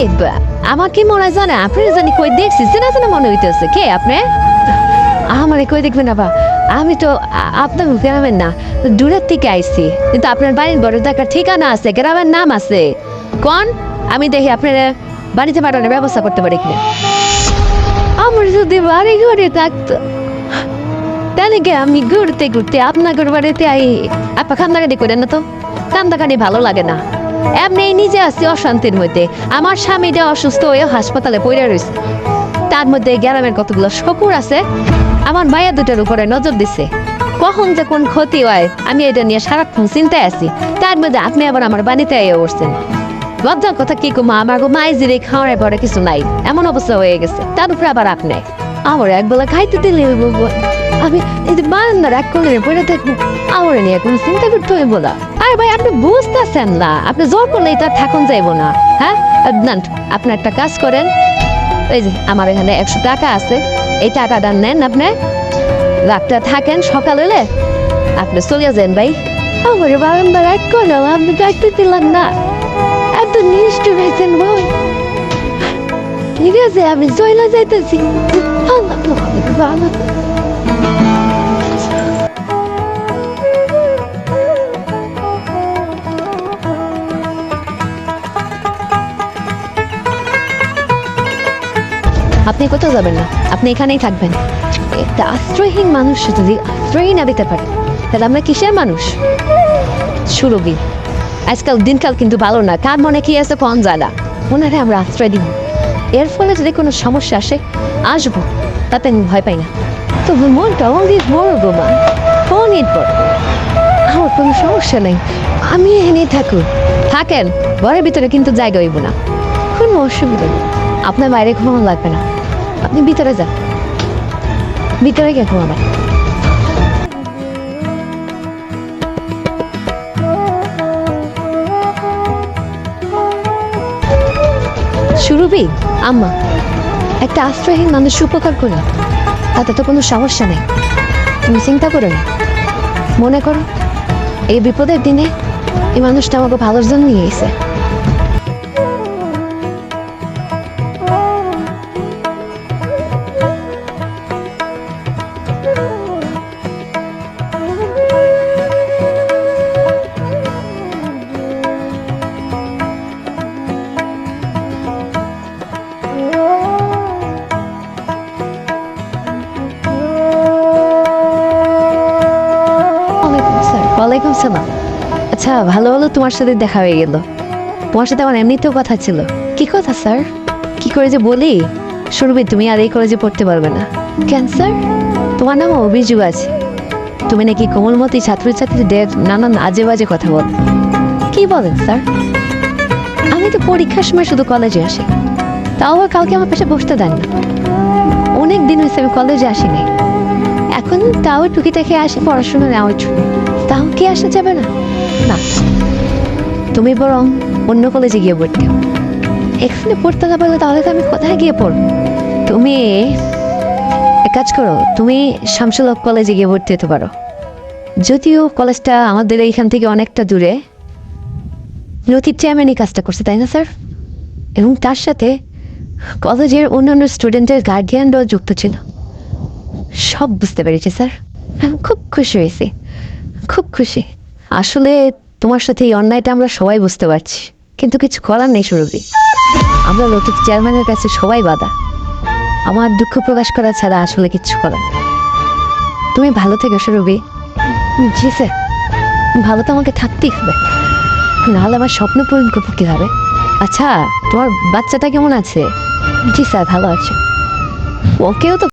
এই বা- আমাকে মনে জানে, আপনি জানি কই দেখছি, চেনা চেনা মনে হইতেছে। কে আপনি? আমারে কই দেখবেন না বা আমি তো আপনার গ্রামের না দূরের থেকে আইছি। কিন্তু আপনার বাড়ির বড় দেখার ঠিকানা আছে, গ্রামের নাম আছে। কোন? আমি দেখি আপনার বাড়িতে পাঠানোর ব্যবস্থা করতে পারি কিনা। আমার যদি বাড়ি ঘরে থাকতো, তাহলে কি আমি ঘুরতে ঘুরতে আপনার বাড়িতে আই, আপা কান্দাকাটি করেন না তো? কান্দাকাটি ভালো লাগে না। এমনি নিজে আছি অশান্তির মধ্যে। আমার স্বামীটা অসুস্থ হয়ে হাসপাতালে পড়ে রয়েছে। তার মধ্যে গ্রামের কতগুলো শকুর আছে? আমার মায়া দুটোর উপরে নজর দিছে। কখন যে কোন ক্ষতি হয়, আমি এটা নিয়ে সারাক্ষণ চিন্তায় আছি। তার মধ্যে আপনি আবার আমার বাড়িতে আইয়া উঠছেন লজ্জার কথা কি কমা আমার গো মাই জিরে খাওয়ার পরে কিছু নাই। এমন অবস্থা হয়ে গেছে। তার উপরে আবার আপনি আমার একবেলা খাইতে দিলে। আমি এই বারান্দার এক কোণে পড়ে থাকব, আমার নিয়ে কোনো চিন্তা করতে হইব না। আরে ভাই, আপনি বুঝতেছেন না। আপনি জোর করলে এটা থাকুন যাইব না হ্যাঁ? আপনি একটা কাজ করেন। এই যে, আমার এখানে একশো টাকা আছে। এই টাকাটা নেন আপনি। রাতটা থাকেন, সকাল হলে আপনি চলে যান ভাই। আমার বারান্দার এক কোণে আপনি ডাকতে দিলেন না। এত নিষ্ঠুর হয়েছেন ভাই। ঠিক আছে, আমি চলে যাইতেছি। ভালো আপনি কোথাও যাবেন না, আপনি এখানেই থাকবেন। একটা আশ্রয়হীন মানুষ যদি আশ্রয়ই না দিতে পারে, তাহলে আমরা কিসের মানুষ? সুরভি, আজকাল দিনকাল কিন্তু ভালো না, কার মনে কি আছে কন জানা ওনারে আমরা আশ্রয় দিব। এর ফলে যদি কোনো সমস্যা আসে, আসব, তাতে আমি ভয় পাই না। তবু মনটা অনেক বড় গো মা, অনেক বড়। আমার কোনো সমস্যা নেই, আমি এনে থাকুন। থাকেন, ঘরের ভিতরে কিন্তু জায়গা হইব না। কোনো অসুবিধা নেই। আপনার বাইরে ঘুমানো লাগবে না। আপনি ভিতরে যান। ভিতরে গিয়ে ঘুমাবেন। সুরভি, আম্মা, একটা আশ্রয়হীন মানুষ উপকার করলাম তাতে তো কোনো সমস্যা নেই। তুমি চিন্তা করো না। মনে করো, এই বিপদের দিনে এই মানুষটা আমাকে ভালোর জন্য নিয়ে এসে ওয়ালাইকুম সালাম। আচ্ছা ভালো হলো তোমার সাথে দেখা হয়ে গেল। তোমার সাথে আমার এমনিতেও কথা ছিল। কি কথা, স্যার? কি করে যে বলি? শুনবি, তুমি আর এই কলেজে পড়তে পারবে না। কেন, স্যার? তোমার নাম অভিযোগ আছে। তুমি নাকি কোমলমতি ছাত্রছাত্রীদের নানান আজে বাজে কথা বল। কি বলেন, স্যার? আমি তো পরীক্ষার সময় শুধু কলেজে আসি। তাও আবার কাউকে আমার পাশে বসতে দেন না। অনেক দিন হয়েছে আমি কলেজে আসিনি। এখন তাও টুকিটাকি আসি, পড়াশোনা নেওয়ার জন্য। তাও কি আসা যাবে না? না। তুমি বরং অন্য কলেজে গিয়ে পড়তে। এখানে পড়তে না পারলে তাহলে তো আমি কোথায় গিয়ে পড়ব? তুমি এক কাজ করো, তুমি শামসুল হক কলেজে গিয়ে ভর্তি হতে পারো। যদিও কলেজটা আমাদের এইখান থেকে অনেকটা দূরে নথির চেয়ারম্যানই কাজটা করছে, তাই না স্যার এবং তার সাথে কলেজের অন্যান্য স্টুডেন্টের গার্ডিয়ানরাও যুক্ত ছিল। সব বুঝতে পেরেছি স্যার আমি খুব খুশি হয়েছি। খুব খুশি। আসলে তোমার সাথে এই অন্যায়টা আমরা সবাই বুঝতে পারছি। কিন্তু কিছু করার নেই, সুরভি। আমরা লতিফ চেয়ারম্যানের কাছে সবাই বাধা। আমার দুঃখ প্রকাশ করা ছাড়া আসলে কিচ্ছু করার তুমি ভালো থেকো, সুরভি। জি, স্যার। ভালো তো আমাকে থাকতেই হবে। নাহলে আমার স্বপ্ন পূরণ করব কীভাবে? আচ্ছা তোমার বাচ্চাটা কেমন আছে? জি, স্যার, ভালো আছে। ওকেও তো